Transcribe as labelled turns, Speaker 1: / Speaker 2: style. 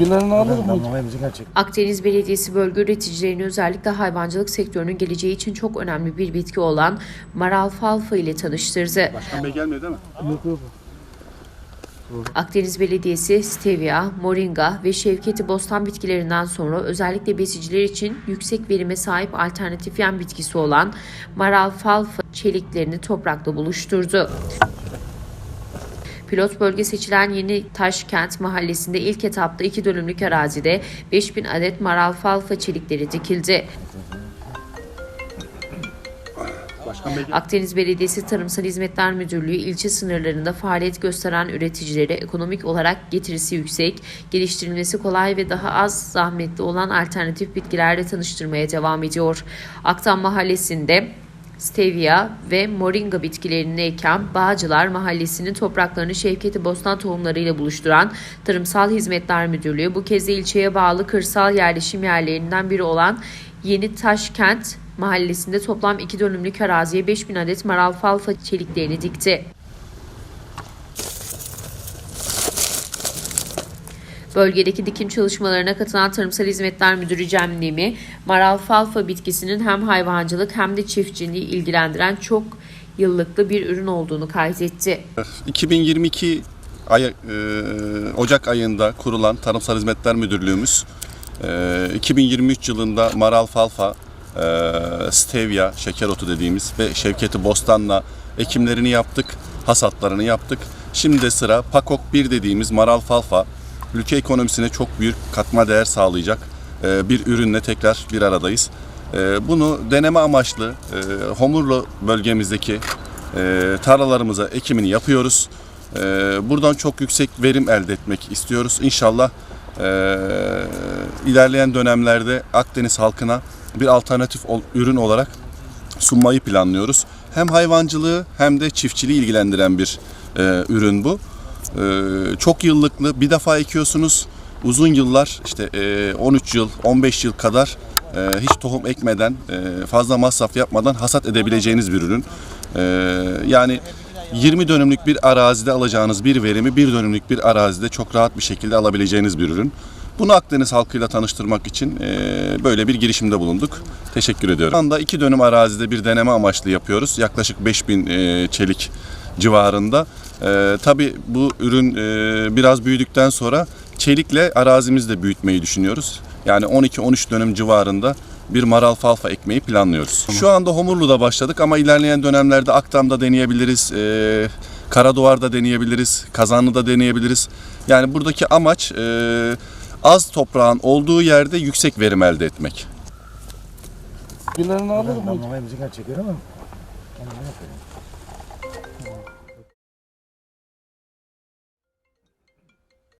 Speaker 1: Bilerini alır mı?
Speaker 2: Damlamayı müzik açık.
Speaker 3: Akdeniz Belediyesi bölge üreticilerini özellikle hayvancılık sektörünün geleceği için çok önemli bir bitki olan maralfalfa ile tanıştırdı.
Speaker 4: Başkan Bey gelmiyor değil mi?
Speaker 1: Yok yok.
Speaker 3: Akdeniz Belediyesi stevia, moringa ve şevketi bostan bitkilerinden sonra özellikle besiciler için yüksek verime sahip alternatif yem bitkisi olan maralfalfa çeliklerini toprakla buluşturdu. Pilot bölge seçilen Yeni Taşkent mahallesinde ilk etapta 2 dönümlük arazide 5000 adet maralfalfa çelikleri dikildi. Akdeniz Belediyesi Tarımsal Hizmetler Müdürlüğü ilçe sınırlarında faaliyet gösteren üreticilere ekonomik olarak getirisi yüksek, geliştirilmesi kolay ve daha az zahmetli olan alternatif bitkilerle tanıştırmaya devam ediyor. Aktan Mahallesi'nde stevia ve moringa bitkilerini eken Bağcılar Mahallesi'nin topraklarını Şevketi Bostan tohumlarıyla buluşturan Tarımsal Hizmetler Müdürlüğü bu kez de ilçeye bağlı kırsal yerleşim yerlerinden biri olan Yeni Taşkent mahallesinde toplam 2 dönümlük araziye 5000 adet maralfalfa çeliklerini dikti. Bölgedeki dikim çalışmalarına katılan Tarımsal Hizmetler Müdürü Cem Nemi, maralfalfa bitkisinin hem hayvancılık hem de çiftçiliği ilgilendiren çok yıllıklı bir ürün olduğunu kaydetti.
Speaker 4: 2022 ay, e, Ocak ayında kurulan Tarımsal Hizmetler Müdürlüğümüz e, 2023 yılında Maral Falfa, e, Stevia, şeker otu dediğimiz ve Şevketi Bostan'la ekimlerini yaptık, hasatlarını yaptık. Şimdi de sıra Pakok 1 dediğimiz Maral Falfa, ülke ekonomisine çok büyük katma değer sağlayacak e, bir ürünle tekrar bir aradayız. E, Bunu deneme amaçlı e, Homurlu bölgemizdeki tarlalarımıza ekimini yapıyoruz. Buradan çok yüksek verim elde etmek istiyoruz. İnşallah ilerleyen dönemlerde Akdeniz halkına bir alternatif ürün olarak sunmayı planlıyoruz. Hem hayvancılığı hem de çiftçiliği ilgilendiren bir ürün bu. E, çok yıllıklı bir defa ekiyorsunuz. Uzun yıllar işte e, 13 yıl 15 yıl kadar e, hiç tohum ekmeden e, fazla masraf yapmadan hasat edebileceğiniz bir ürün. E, yani 20 dönümlük bir arazide alacağınız bir verimi bir dönümlük bir arazide çok rahat bir şekilde alabileceğiniz bir ürün. Bunu Akdeniz halkıyla tanıştırmak için e, böyle bir girişimde bulunduk. Teşekkür ediyorum. Şu anda iki dönüm arazide bir deneme amaçlı yapıyoruz. Yaklaşık 5000 e, çelik civarında. E, tabii bu ürün e, biraz büyüdükten sonra çelikle arazimizi de büyütmeyi düşünüyoruz. Yani 12-13 dönüm civarında bir maral falfa ekmeği planlıyoruz. Şu anda Homurlu'da başladık ama ilerleyen dönemlerde Aktam'da deneyebiliriz. E, Karaduvar'da deneyebiliriz. Kazanlı'da deneyebiliriz. Yani buradaki amaç e, az toprağın olduğu yerde yüksek verim elde etmek.
Speaker 1: Bilerini alır mı?
Speaker 2: Damlamayı müzik açık görüyor musun? Damlamayı yapıyor.